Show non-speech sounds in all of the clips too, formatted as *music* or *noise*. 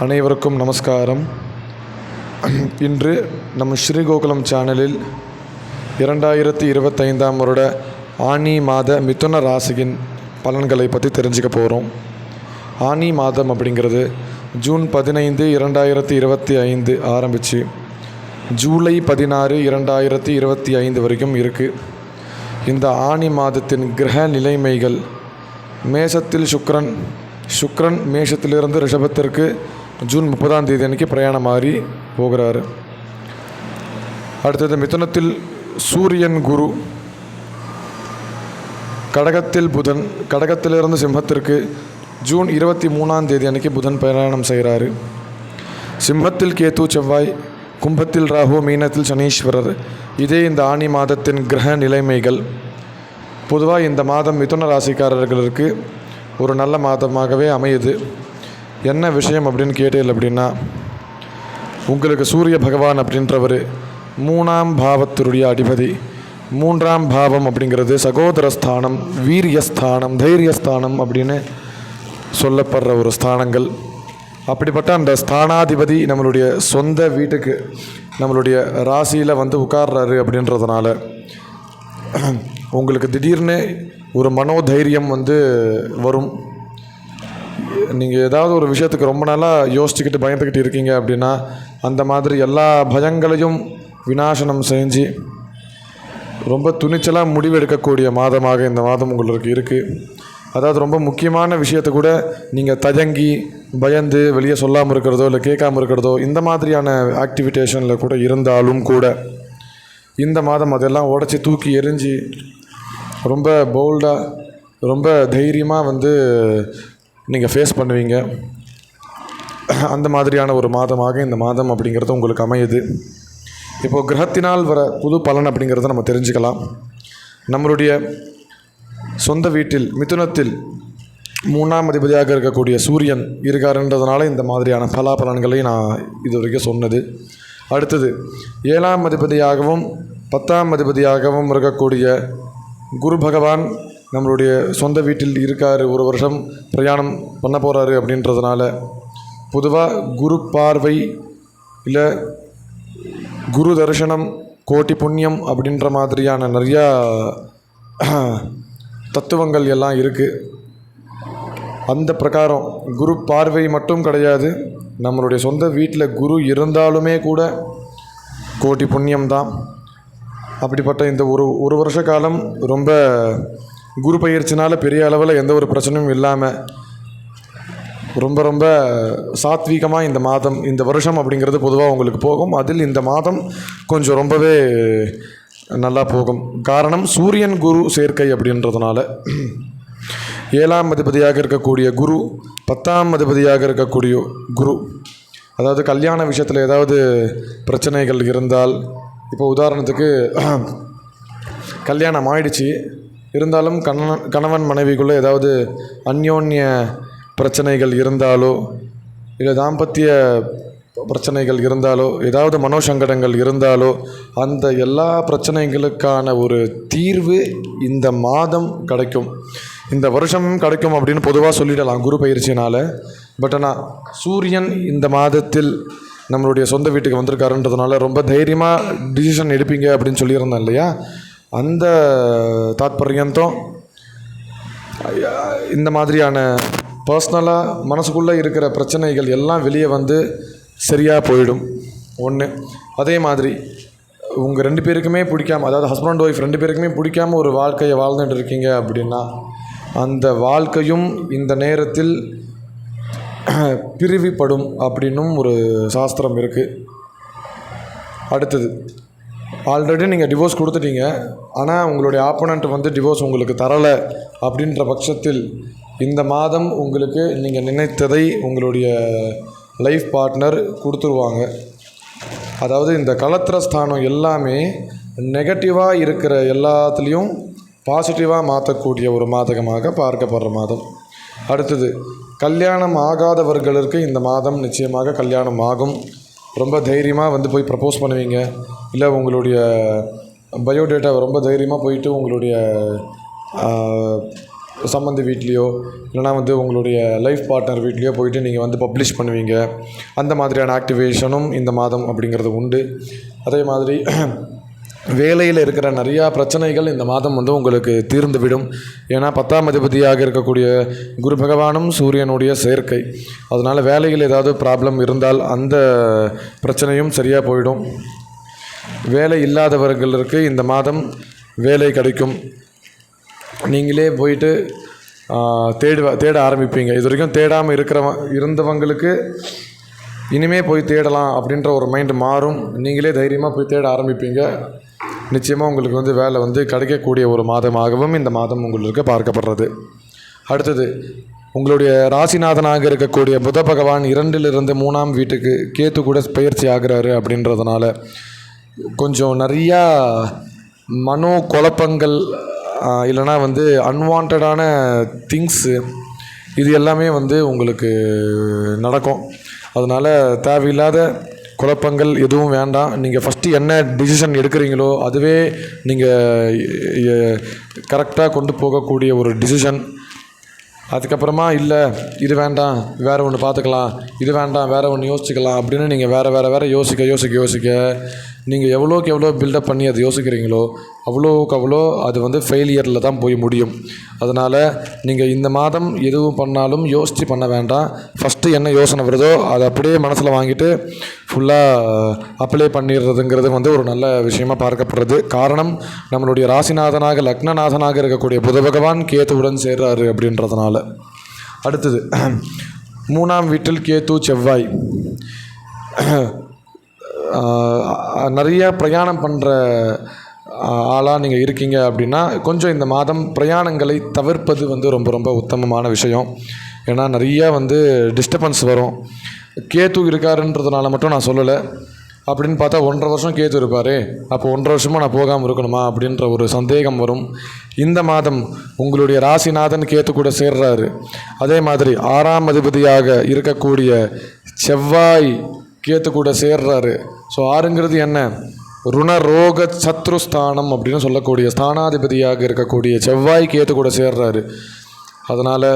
அனைவருக்கும் நமஸ்காரம். இன்று நம் ஸ்ரீகோகுலம் சேனலில் இரண்டாயிரத்தி இருபத்தைந்தாம் வருட ஆனி மாத மிதுன ராசியின் பலன்களை பற்றி தெரிஞ்சுக்க போகிறோம் ஆனி மாதம் அப்படிங்கிறது ஜூன் பதினைந்து இரண்டாயிரத்தி இருபத்தி ஐந்து ஆரம்பித்து ஜூலை பதினாறு இரண்டாயிரத்தி இருபத்தி ஐந்து வரைக்கும் இருக்குது இந்த ஆனி மாதத்தின் கிரக நிலைமைகள் மேசத்தில் சுக்ரன் சுக்ரன் மேஷத்திலிருந்து ரிஷபத்திற்கு ஜூன் முப்பதாம் தேதி அன்றைக்கி பிரயாணம் மாறி போகிறாரு. அடுத்தது மிதுனத்தில் சூரியன் குரு கடகத்தில் புதன் கடகத்திலிருந்து சிம்மத்திற்கு ஜூன் இருபத்தி மூணாம் தேதி அன்றைக்கி புதன் பிரயாணம் செய்கிறாரு. சிம்மத்தில் கேத்து செவ்வாய் கும்பத்தில் ராகு மீனத்தில் சனீஸ்வரர். இதே இந்த ஆணி மாதத்தின் கிரக நிலைமைகள். பொதுவாக இந்த மாதம் மிதுன ராசிக்காரர்களுக்கு ஒரு நல்ல மாதமாகவே அமையுது. என்ன விஷயம் அப்படின்னு கேட்டீர்கள் அப்படின்னா உங்களுக்கு சூரிய பகவான் அப்படின்றவர் மூணாம் பாவத்தினுடைய அதிபதி மூன்றாம் பாவம் அப்படிங்கிறது சகோதர ஸ்தானம் வீரியஸ்தானம் தைரியஸ்தானம் அப்படின்னு சொல்லப்படுற ஒரு ஸ்தானங்கள். அப்படிப்பட்ட அந்த ஸ்தானாதிபதி நம்மளுடைய சொந்த வீட்டுக்கு நம்மளுடைய ராசியில் வந்து உட்கார்றாரு அப்படின்றதுனால உங்களுக்கு திடீர்னு ஒரு மனோதைரியம் வந்து வரும். நீங்கள் ஏதாவது ஒரு விஷயத்துக்கு ரொம்ப நாளாக யோசிச்சுக்கிட்டு பயந்துக்கிட்டு இருக்கீங்க அப்படின்னா அந்த மாதிரி எல்லா பயங்களையும் விநாசனம் செஞ்சு ரொம்ப துணிச்சலாக முடிவெடுக்கக்கூடிய மாதமாக இந்த மாதம் உங்களுக்கு இருக்குது அதாவது ரொம்ப முக்கியமான விஷயத்தை கூட நீங்கள் தயங்கி பயந்து வெளியே சொல்லாமல் இருக்கிறதோ இல்லை கேட்காம இருக்கிறதோ இந்த மாதிரியான ஆக்டிவிட்டேஷனில் கூட இருந்தாலும் கூட இந்த மாதம் அதெல்லாம் உடச்சி தூக்கி எரிஞ்சு ரொம்ப போல்டாக ரொம்ப தைரியமாக வந்து நீங்கள் ஃபேஸ் பண்ணுவீங்க. அந்த மாதிரியான ஒரு மாதமாக இந்த மாதம் அப்படிங்கிறது உங்களுக்கு அமையுது. இப்போது கிரகத்தினால் வர புது பலன் அப்படிங்கிறத நம்ம தெரிஞ்சுக்கலாம். நம்மளுடைய சொந்த வீட்டில் மிதுனத்தில் மூணாம் அதிபதியாக இருக்கக்கூடிய சூரியன் இருக்காருன்றதுனால இந்த மாதிரியான பலாபலன்களை நான் இது வரைக்கும் சொன்னது. அடுத்தது ஏழாம் அதிபதியாகவும் பத்தாம் அதிபதியாகவும் இருக்கக்கூடிய குரு பகவான் நம்மளுடைய சொந்த வீட்டில் இருக்கார் ஒரு வருஷம் பிரயாணம் பண்ண போகிறாரு அப்படின்றதுனால பொதுவாக குரு பார்வை இல்லை குரு தரிசனம் கோட்டி புண்ணியம் அப்படின்ற மாதிரியான நிறையா தத்துவங்கள் எல்லாம் இருக்குது அந்த பிரகாரம் குரு பார்வை மட்டும் கிடையாது. நம்மளுடைய சொந்த வீட்டில் குரு இருந்தாலுமே கூட கோட்டி புண்ணியம் தான். அப்படிப்பட்ட இந்த ஒரு ஒரு வருஷ காலம் ரொம்ப குரு பயிற்சினால் பெரிய அளவில் எந்த ஒரு பிரச்சனையும் இல்லாமல் ரொம்ப ரொம்ப சாத்வீகமாக இந்த மாதம் இந்த வருஷம் அப்படிங்கிறது பொதுவாக உங்களுக்கு போகும். அதில் இந்த மாதம் கொஞ்சம் ரொம்பவே நல்லா போகும். காரணம் சூரியன் குரு சேர்க்கை அப்படின்றதுனால ஏழாம் அதிபதியாக இருக்கக்கூடிய குரு பத்தாம் அதிபதியாக இருக்கக்கூடிய குரு அதாவது கல்யாண விஷயத்தில் ஏதாவது பிரச்சனைகள் இருந்தால் இப்போ உதாரணத்துக்கு கல்யாணம் ஆயிடுச்சு. இருந்தாலும் கணவன் கணவன் மனைவிக்குள்ளே ஏதாவது அந்யோன்ய பிரச்சனைகள் இருந்தாலோ இல்லை தாம்பத்திய பிரச்சனைகள் இருந்தாலோ ஏதாவது மனோசங்கடங்கள் இருந்தாலோ அந்த எல்லா பிரச்சனைகளுக்கான ஒரு தீர்வு இந்த மாதம் கிடைக்கும். இந்த வருஷம் கிடைக்கும் அப்படின்னு பொதுவாக சொல்லிடலாம் குரு பயிற்சினால் பட் ஆனால் சூரியன் இந்த மாதத்தில் நம்மளுடைய சொந்த வீட்டுக்கு வந்திருக்காருன்றதுனால ரொம்ப தைரியமாக டிசிஷன் எடுப்பீங்க அப்படின்னு சொல்லியிருந்தேன் இல்லையா? அந்த தாத்பரியந்தம் இந்த மாதிரியான பர்சனலாக மனசுக்குள்ளே இருக்கிற பிரச்சனைகள் எல்லாம் வெளியே வந்து சரியாக போயிடும். ஒன்று அதே மாதிரி உங்கள் ரெண்டு பேருக்குமே பிடிக்காம அதாவது ஹஸ்பண்ட் ஒய்ஃப் ரெண்டு பேருக்குமே பிடிக்காம ஒரு வாழ்க்கையை வாழ்ந்துட்டு இருக்கீங்க அப்படின்னா அந்த வாழ்க்கையும் இந்த நேரத்தில் *clears throat* பிரிவிப்படும் அப்படின்னும் ஒரு சாஸ்திரம் இருக்குது அடுத்தது ஆல்ரெடி நீங்கள் டிவோர்ஸ் கொடுத்துட்டீங்க. ஆனால் உங்களுடைய ஆப்போனண்ட் வந்து டிவோர்ஸ் உங்களுக்கு தரலை அப்படின்ற பட்சத்தில் இந்த மாதம் உங்களுக்கு நீங்கள் நினைத்ததை உங்களுடைய லைஃப் பார்ட்னர் கொடுத்துருவாங்க. அதாவது இந்த கலத்திர ஸ்தானம் எல்லாமே நெகட்டிவாக இருக்கிற எல்லாத்துலேயும் பாசிட்டிவாக மாற்றக்கூடிய ஒரு மாதகமாக பார்க்கப்படுற மாதம். அடுத்தது கல்யாணம் ஆகாதவர்களுக்கு இந்த மாதம் நிச்சயமாக கல்யாணம் ஆகும். ரொம்ப தைரியமாக வந்து போய் ப்ரப்போஸ் பண்ணுவீங்க. இல்லை உங்களுடைய பயோடேட்டாவை ரொம்ப தைரியமாக போயிட்டு உங்களுடைய சம்மந்தி வீட்லேயோ இல்லைனா வந்து உங்களுடைய லைஃப் பார்ட்னர் வீட்லேயோ போயிட்டு நீங்கள் வந்து பப்ளிஷ் பண்ணுவீங்க. அந்த மாதிரியான ஆக்டிவேஷனும் இந்த மாதம் அப்படிங்கிறது உண்டு. அதே மாதிரி வேலையில் இருக்கிற நிறையா பிரச்சனைகள் இந்த மாதம் வந்து உங்களுக்கு தீர்ந்துவிடும். ஏன்னா பத்தாம் அதிபதியாக இருக்கக்கூடிய குரு பகவானும் சூரியனுடைய சேர்க்கை. அதனால் வேலையில் ஏதாவது ப்ராப்ளம் இருந்தால் அந்த பிரச்சனையும் சரியாக போயிடும். வேலை இல்லாதவர்களுக்கு இந்த மாதம் வேலை கிடைக்கும். நீங்களே போயிட்டு தேடுவ தேட ஆரம்பிப்பீங்க. இது வரைக்கும் தேடாமல் இருக்கிறவ இருந்தவங்களுக்கு இனிமே போய் தேடலாம் அப்படின்ற ஒரு மைண்டு மாறும். நீங்களே தைரியமாக போய் தேட ஆரம்பிப்பீங்க. நிச்சயமாக உங்களுக்கு வந்து வேலை வந்து கிடைக்கக்கூடிய ஒரு மாதமாகவும் இந்த மாதம் உங்களுக்கு பார்க்கப்படுறது. அடுத்தது உங்களுடைய ராசிநாதனாக இருக்கக்கூடிய புத பகவான் இரண்டிலிருந்து மூணாம் வீட்டுக்கு கேத்து கூட பயிற்சி ஆகிறாரு அப்படின்றதுனால கொஞ்சம் நிறையா மனோ குழப்பங்கள் இல்லைனா வந்து அன்வான்டான திங்ஸு இது எல்லாமே வந்து உங்களுக்கு நடக்கும். அதனால் தேவையில்லாத குழப்பங்கள் எதுவும் வேண்டாம். நீங்கள் ஃபஸ்ட்டு என்ன டிசிஷன் எடுக்கிறீங்களோ அதுவே நீங்கள் கரெக்டாக கொண்டு போகக்கூடிய ஒரு டிசிஷன் அதுக்கப்புறமா இல்லை இது வேண்டாம் வேறு ஒன்று பார்த்துக்கலாம் இது வேண்டாம் வேறு ஒன்று யோசிச்சுக்கலாம் அப்படின்னு நீங்கள் வேறு வேறு வேறு யோசிக்க யோசிக்க யோசிக்க நீங்கள் எவ்வளோக்கு எவ்வளோ பில்டப் பண்ணி அதை யோசிக்கிறீங்களோ அவ்வளோக்கு அவ்வளோ அது வந்து ஃபெயிலியரில் தான் போய் முடியும். அதனால் நீங்கள் இந்த மாதம் எதுவும் பண்ணாலும் யோசித்து பண்ண வேண்டாம். ஃபஸ்ட்டு என்ன யோசனை வருதோ அதை அப்படியே மனசில் வாங்கிட்டு ஃபுல்லாக அப்ளை பண்ணிடுறதுங்கிறது வந்து ஒரு நல்ல விஷயமாக பார்க்கப்படுறது. காரணம் நம்மளுடைய ராசிநாதனாக லக்னநாதனாக இருக்கக்கூடிய புத பகவான் கேத்துவுடன் சேர்றாரு அப்படின்றதுனால. அடுத்தது மூணாம் வீட்டில் கேத்து செவ்வாய். நிறைய பிரயாணம் பண்ணுற ஆளாக நீங்கள் இருக்கீங்க அப்படின்னா கொஞ்சம் இந்த மாதம் பிரயாணங்களை தவிர்ப்பது வந்து ரொம்ப ரொம்ப உத்தமமான விஷயம். ஏன்னா நிறைய வந்து டிஸ்டர்பன்ஸ் வரும். கேத்து இருக்காருன்றதுனால மட்டும் நான் சொல்லலை. அப்படின்னு பார்த்தா ஒன்றரை வருஷம் கேத்து இருப்பார். அப்போ ஒன்றரை வருஷமாக நான் போகாமல் இருக்கணுமா அப்படின்ற ஒரு சந்தேகம் வரும். இந்த மாதம் உங்களுடைய ராசிநாதன் கேத்து கூட சேர்றாரு. அதே மாதிரி ஆறாம் அதிபதியாக இருக்கக்கூடிய செவ்வாய் கேத்து கூட சேர்றாரு. ஸோ ஆறுங்கிறது என்ன? ருணரோக சத்ருஸ்தானம் அப்படின்னு சொல்லக்கூடிய ஸ்தானாதிபதியாக இருக்கக்கூடிய செவ்வாய் கேத்து கூட சேர்றாரு. அதனால்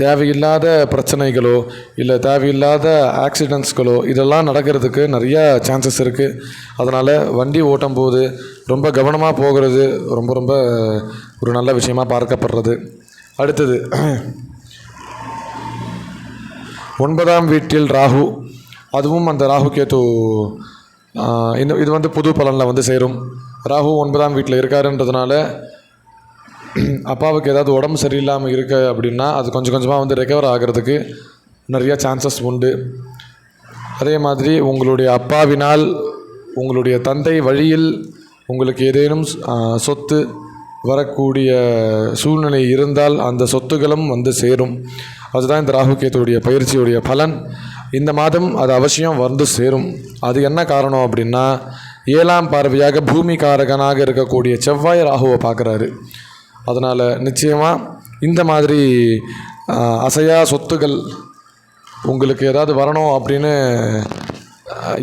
தேவையில்லாத பிரச்சனைகளோ இல்லை தேவையில்லாத ஆக்சிடென்ட்ஸ்களோ இதெல்லாம் நடக்கிறதுக்கு நிறையா சான்சஸ் இருக்குது அதனால் வண்டி ஓட்டும் போது ரொம்ப கவனமாக போகிறது ரொம்ப ரொம்ப ஒரு நல்ல விஷயமா பார்க்கப்படுறது. அடுத்தது ஒன்பதாம் வீட்டில் ராகு. அதுவும் அந்த ராகு கேத்து இந்த இது வந்து புது பலனில் வந்து சேரும். ராகு ஒன்பதாம் வீட்டில் இருக்காருன்றதுனால அப்பாவுக்கு ஏதாவது உடம்பு சரியில்லாமல் இருக்கு அப்படின்னா அது கொஞ்சம் கொஞ்சமாக வந்து ரெக்கவர் ஆகிறதுக்கு நிறையா சான்சஸ் உண்டு. அதே மாதிரி உங்களுடைய அப்பாவினால் உங்களுடைய தந்தை வழியில் உங்களுக்கு ஏதேனும் சொத்து வரக்கூடிய சூழ்நிலை இருந்தால் அந்த சொத்துகளும் வந்து சேரும். அதுதான் இந்த ராகு கேத்துடைய பயிற்சியுடைய பலன். இந்த மாதம் அது அவசியம் வந்து சேரும். அது என்ன காரணம் அப்படின்னா ஏழாம் பார்வையாக பூமி காரகனாக இருக்கக்கூடிய செவ்வாய் ராகுவை பார்க்குறாரு. அதனால் நிச்சயமாக இந்த மாதிரி அசையா சொத்துகள் உங்களுக்கு ஏதாவது வரணும் அப்படின்னு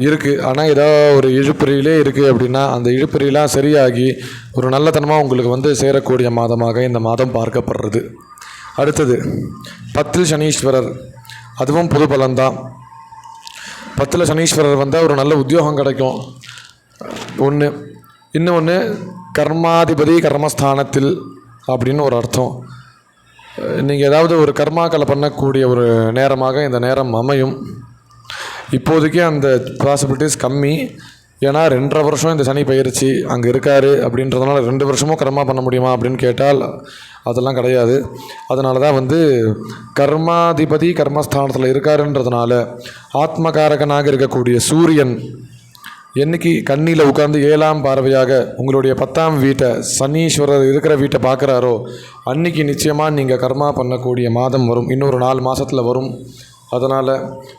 இருக்குது ஆனால் ஏதோ ஒரு இழுப்பறியிலே இருக்குது அப்படின்னா அந்த இழுப்பறியெல்லாம் சரியாகி ஒரு நல்லத்தனமாக உங்களுக்கு வந்து சேரக்கூடிய மாதமாக இந்த மாதம் பார்க்கப்படுறது. அடுத்தது பத்தில் சனீஸ்வரர். அதுவும் புது பலன்தான் பத்தில் சனீஸ்வரர் வந்தால் ஒரு நல்ல உத்தியோகம் கிடைக்கும். ஒன்று இன்னொன்று கர்மாதிபதி கர்மஸ்தானத்தில் அப்படின்னு ஒரு அர்த்தம். நீங்கள் ஏதாவது ஒரு கர்மாக்களை பண்ணக்கூடிய ஒரு நேரமாக இந்த நேரம் அமையும். இப்போதைக்கு அந்த பாசிபிலிட்டிஸ் கம்மி. ஏன்னா ரெண்டரை வருஷம் இந்த சனி பயிற்சி அங்கே இருக்கார் அப்படின்றதுனால ரெண்டு வருஷமும் கர்மா பண்ண முடியுமா அப்படின்னு கேட்டால் அதெல்லாம் கிடையாது. அதனால தான் வந்து கர்மாதிபதி கர்மஸ்தானத்தில் இருக்காருன்றதுனால ஆத்மகாரகனாக இருக்கக்கூடிய சூரியன் என்னைக்கு கண்ணியில் உட்கார்ந்து ஏழாம் பார்வையாக உங்களுடைய பத்தாம் வீட்டை சனீஸ்வரர் இருக்கிற வீட்டை பார்க்குறாரோ அன்னைக்கு நிச்சயமாக நீங்கள் கர்மா பண்ணக்கூடிய மாதம் வரும். இன்னொரு நாலு மாதத்தில் வரும். அதனால்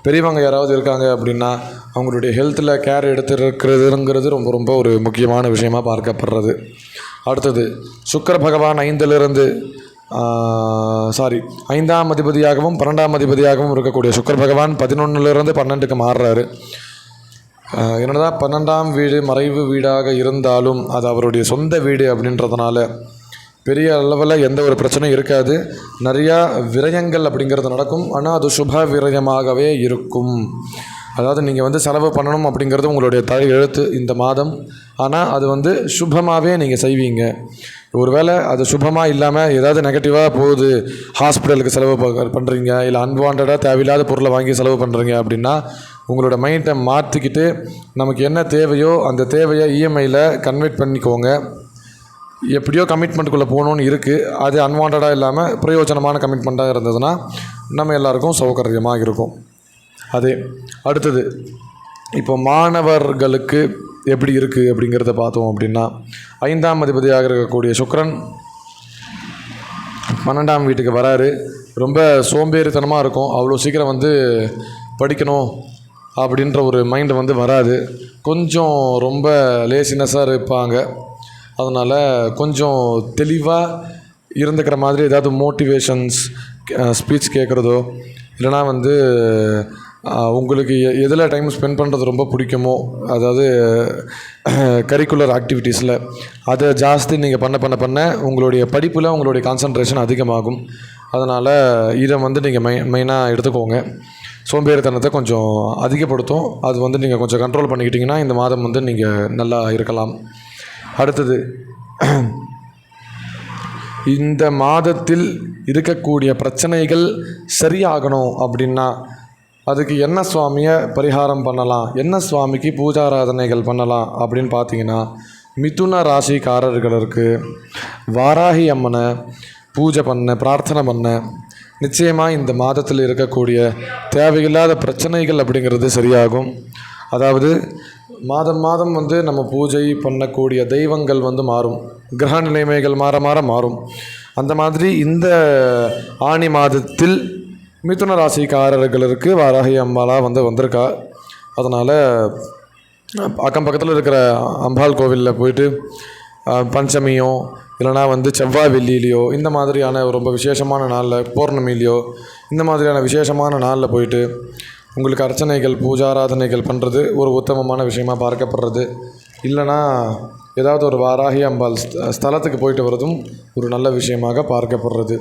பெரியவங்க யாராவது இருக்காங்க அப்படின்னா அவங்களுடைய ஹெல்த்தில் கேர் எடுத்துருக்கிறதுங்கிறது ரொம்ப ரொம்ப ஒரு முக்கியமான விஷயமா பார்க்கப்படுறது. அடுத்தது சுக்கர பகவான் ஐந்திலிருந்து சாரி ஐந்தாம் அதிபதியாகவும் பன்னெண்டாம் அதிபதியாகவும் இருக்கக்கூடிய சுக்கர பகவான் பதினொன்றுலேருந்து பன்னெண்டுக்கு மாறுறாரு. என்னதான் பன்னெண்டாம் வீடு மறைவு வீடாக இருந்தாலும் அது அவருடைய சொந்த வீடு அப்படின்றதுனால பெரிய அளவில் எந்த ஒரு பிரச்சனையும் இருக்காது. நிறையா விரயங்கள் அப்படிங்கிறது நடக்கும். ஆனால் அது சுப விரயமாகவே இருக்கும். அதாவது நீங்கள் வந்து செலவு பண்ணணும் அப்படிங்கிறது உங்களுடைய தலை எழுத்து இந்த மாதம். ஆனால் அது வந்து சுபமாகவே நீங்கள் செய்வீங்க. ஒருவேளை அது சுபமாக இல்லாமல் ஏதாவது நெகட்டிவாக போகுது. ஹாஸ்பிட்டலுக்கு செலவு பண்ணுறீங்க இல்லை அன்வான்டாக தேவையில்லாத பொருளை வாங்கி செலவு பண்ணுறீங்க அப்படின்னா உங்களோட மைண்டை மாற்றிக்கிட்டு நமக்கு என்ன தேவையோ அந்த தேவையை இஎம்ஐயில் கன்வெர்ட் பண்ணிக்கோங்க. எப்படியோ கமிட்மெண்ட்டுக்குள்ளே போகணுன்னு இருக்குது அது அன்வான்டாக இல்லாமல் பிரயோஜனமான கமிட்மெண்ட்டாக இருந்ததுன்னா நம்ம எல்லாருக்கும் சௌகரியமாக இருக்கும். அதே அடுத்தது இப்போ மாணவர்களுக்கு எப்படி இருக்குது அப்படிங்கிறத பார்த்தோம் அப்படின்னா ஐந்தாம் அதிபதியாக இருக்கக்கூடிய சுக்ரன் பன்னெண்டாம் வீட்டுக்கு வராரு. ரொம்ப சோம்பேறித்தனமாக இருக்கும். அவ்வளோ சீக்கிரம் வந்து படிக்கணும் அப்படின்ற ஒரு மைண்டு வந்து வராது. கொஞ்சம் ரொம்ப லேசினஸாக இருப்பாங்க. அதனால் கொஞ்சம் தெளிவாக இருந்துக்கிற மாதிரி ஏதாவது மோட்டிவேஷன்ஸ் ஸ்பீச் கேட்குறதோ இல்லைனா வந்து உங்களுக்கு எதில் டைம் ஸ்பெண்ட் பண்ணுறது ரொம்ப பிடிக்குமோ அதாவது கரிக்குலர் ஆக்டிவிட்டீஸில் அதை ஜாஸ்தி நீங்கள் பண்ண பண்ண பண்ண உங்களுடைய படிப்பில் உங்களுடைய கான்சன்ட்ரேஷன் அதிகமாகும். அதனால் இதை வந்து நீங்கள் மெய் மெயினாக எடுத்துக்கோங்க. சோம்பேறித்தனத்தை கொஞ்சம் அதிகப்படுத்தும். அது வந்து நீங்கள் கொஞ்சம் கண்ட்ரோல் பண்ணிக்கிட்டிங்கன்னா இந்த மாதம் வந்து நீங்கள் நல்லா இருக்கலாம். அடுத்தது இந்த மாதத்தில் இருக்கக்கூடிய பிரச்சனைகள் சரியாகணும் அப்படின்னா அதுக்கு என்ன சுவாமியை பரிகாரம் பண்ணலாம்? என்ன சுவாமிக்கு பூஜாராதனைகள் பண்ணலாம் அப்படின்னு பார்த்தீங்கன்னா மிதுன ராசிக்காரர்களுக்கு வாராகி அம்மனை பூஜை பண்ண பிரார்த்தனை பண்ண. நிச்சயமாக இந்த மாதத்தில் இருக்கக்கூடிய தேவையில்லாத பிரச்சனைகள் அப்படிங்கிறது சரியாகும். அதாவது மாதம் மாதம் வந்து நம்ம பூஜை பண்ணக்கூடிய தெய்வங்கள் வந்து மாறும். கிரக நிலைமைகள் மாற மாற மாறும். அந்த மாதிரி இந்த ஆணி மாதத்தில் மிதுன ராசிக்காரர்களுக்கு வாராகி அம்பாலாக வந்து வந்திருக்கா. அதனால் அக்கம் பக்கத்தில் இருக்கிற அம்பாள் கோவிலில் போயிட்டு பஞ்சமியோ இல்லைனா வந்து செவ்வாய் வெள்ளியிலையோ இந்த மாதிரியான ரொம்ப விசேஷமான நாளில் பௌர்ணமிலையோ இந்த மாதிரியான விசேஷமான நாளில் போயிட்டு உங்களுக்கு அர்ச்சனைகள் பூஜாராதனைகள் பண்ணுறது ஒரு உத்தமமான விஷயமா பார்க்கப்படுறது. இல்லைனா ஏதாவது ஒரு வாராகி அம்பாள் ஸ்தலத்துக்கு போயிட்டு வர்றதும் ஒரு நல்ல விஷயமாக பார்க்கப்படுறது.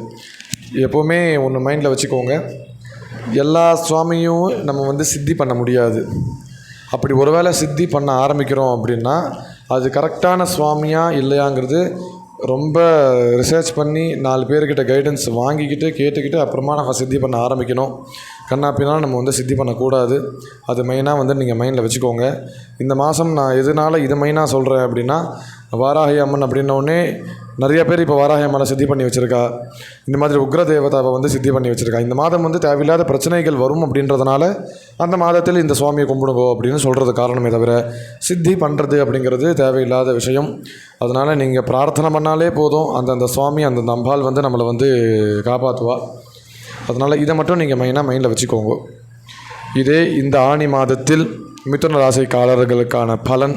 எப்போவுமே ஒன்று மைண்டில் வச்சுக்கோங்க. எல்லா சுவாமியும் நம்ம வந்து சித்தி பண்ண முடியாது. அப்படி ஒருவேளை சித்தி பண்ண ஆரம்பிக்கிறோம் அப்படின்னா அது கரெக்டான சுவாமியாக இல்லையாங்கிறது ரொம்ப ரிசர்ச் பண்ணி நாலு பேர்கிட்ட கைடன்ஸ் வாங்கிக்கிட்டு கேட்டுக்கிட்டு அப்புறமா நம்ம சித்தி பண்ண ஆரம்பிக்கணும். கண்ணாப்பினா நம்ம வந்து சித்தி பண்ணக்கூடாது. அது மெயினாக வந்து நீங்கள் மைண்டில் வச்சுக்கோங்க. இந்த மாதம் நான் எதனால் இது மெயினாக சொல்கிறேன் அப்படின்னா வாராகி அம்மன் அப்படின்னோடனே நிறைய பேர் இப்போ வாராகி அம்மனை சித்தி பண்ணி வச்சுருக்கா. இந்த மாதிரி உக்ர தேவதாவை வந்து சித்தி பண்ணி வச்சுருக்கா. இந்த மாதம் வந்து தேவையில்லாத பிரச்சனைகள் வரும் அப்படின்றதுனால அந்த மாதத்தில் இந்த சுவாமியை கும்பிடுங்கோ அப்படின்னு சொல்கிறது காரணமே தவிர சித்தி பண்ணுறது அப்படிங்கிறது தேவையில்லாத விஷயம். அதனால் நீங்கள் பிரார்த்தனை பண்ணாலே போதும். அந்தந்த சுவாமி அந்தந்த அம்பாள் வந்து நம்மளை வந்து காப்பாற்றுவா அதனால் இதை மட்டும் நீங்கள் மெயினாக மைண்டில் வச்சுக்கோங்க. இதே இந்த ஆணி மாதத்தில் மிதுன ராசிக்காரர்களுக்கான பலன்.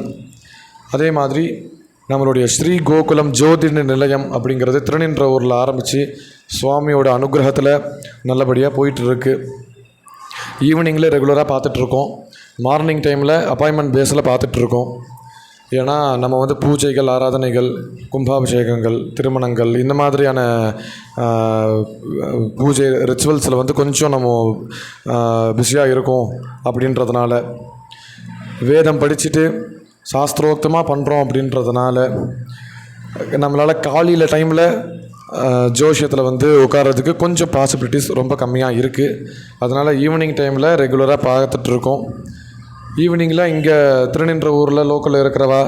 அதே மாதிரி நம்மளுடைய ஸ்ரீ கோகுலம் ஜோதிட நிலையம் அப்படிங்கிறது திருநின்ற ஊரில் ஆரம்பித்து சுவாமியோட அனுகிரகத்தில் நல்லபடியாக போயிட்டுருக்கு. ஈவினிங்கில் ரெகுலராக பார்த்துட்ருக்கோம் மார்னிங் டைமில் அப்பாயின்மெண்ட் பேஸில் பார்த்துட்ருக்கோம் ஏன்னா நம்ம வந்து பூஜைகள் ஆராதனைகள் கும்பாபிஷேகங்கள் திருமணங்கள் இந்த மாதிரியான பூஜை ரிச்சுவல்ஸில் வந்து கொஞ்சம் நம்ம பிஸியாக இருக்கோம் அப்படின்றதுனால வேதம் படிச்சுட்டு சாஸ்திரோக்தமாக பண்ணுறோம் அப்படின்றதுனால நம்மளால் காலையில் டைமில் ஜோஷியத்தில் வந்து உட்கார்றதுக்கு கொஞ்சம் பாசிபிலிட்டிஸ் ரொம்ப கம்மியாக இருக்குது அதனால் ஈவினிங் டைமில் ரெகுலராக பார்த்துட்ருக்கோம் ஈவினிங்கில் இங்கே திருநின்ற ஊரில் லோக்கலில் இருக்கிறவா?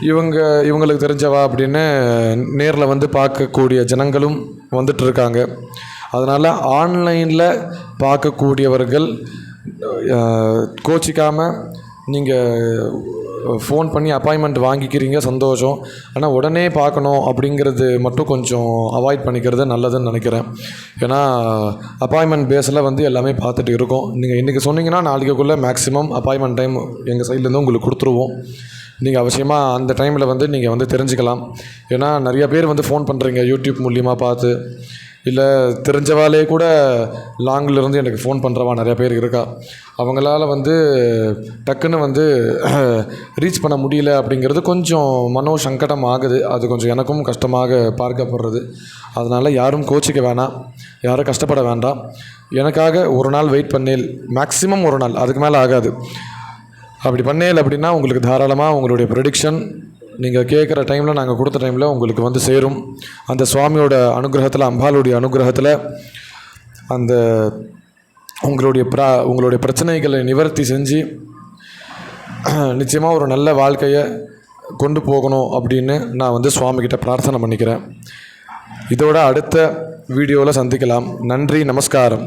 இவங்க இவங்களுக்கு தெரிஞ்சவா அப்படின்னு நேரில் வந்து பார்க்கக்கூடிய ஜனங்களும் வந்துட்டுருக்காங்க. அதனால் ஆன்லைனில் பார்க்கக்கூடியவர்கள் கோச்சிக்காமல் நீங்கள் ஃபோன் பண்ணி அப்பாயின்மெண்ட் வாங்கிக்கிறீங்க சந்தோஷம். ஆனால் உடனே பார்க்கணும் அப்படிங்கிறது மட்டும் கொஞ்சம் அவாய்ட் பண்ணிக்கிறது நல்லதுன்னு நினைக்கிறேன். ஏன்னா அப்பாயின்மெண்ட் பேஸில் வந்து எல்லாமே பார்த்துட்டு இருக்கோம். நீங்கள் இன்றைக்கி சொன்னீங்கன்னா நாளைக்குள்ளே மேக்ஸிமம் அப்பாயின்மெண்ட் டைம் எங்கள் சைட்லேருந்து உங்களுக்கு கொடுத்துருவோம். நீங்கள் அவசியமாக அந்த டைமில் வந்து நீங்கள் வந்து தெரிஞ்சுக்கலாம். ஏன்னா நிறைய பேர் வந்து ஃபோன் பண்ணுறீங்க யூடியூப் மூலியமாக பார்த்து. இல்லை தெரிஞ்சவாளே கூட லாங்கில் இருந்து எனக்கு ஃபோன் பண்ணுறவா நிறைய பேர் இருக்கா. அவங்களால வந்து டக்குன்னு வந்து *clears throat* ரீச் பண்ண முடியல அப்படிங்கிறது கொஞ்சம் மனோ சங்கடம் ஆகுது. அது கொஞ்சம் எனக்கும் கஷ்டமாக பார்க்கப்படுறது. அதனால் யாரும் கோச்சிக்க வேணாம். யாரும் கஷ்டப்பட வேண்டாம். எனக்காக ஒரு நாள் வெயிட் பண்ணேல். மேக்ஸிமம் ஒரு நாள். அதுக்கு மேலே ஆகாது. அப்படி பண்ணேல் அப்படின்னா உங்களுக்கு தாராளமாக உங்களுடைய ப்ரெடிக்ஷன் நீங்கள் கேட்குற டைமில் நாங்கள் கொடுத்த டைமில் உங்களுக்கு வந்து சேரும். அந்த சுவாமியோட அனுகிரகத்தில் அம்பாளுடைய அனுகிரகத்தில் அந்த உங்களுடைய ப்ரா உங்களுடைய பிரச்சனைகளை நிவர்த்தி செஞ்சு *clears throat* நிச்சயமாக ஒரு நல்ல வாழ்க்கையை கொண்டு போகணும் அப்படின்னு நான் வந்து சுவாமிகிட்ட பிரார்த்தனை பண்ணிக்கிறேன். இதோட அடுத்த வீடியோவில் சந்திக்கலாம். நன்றி நமஸ்காரம்.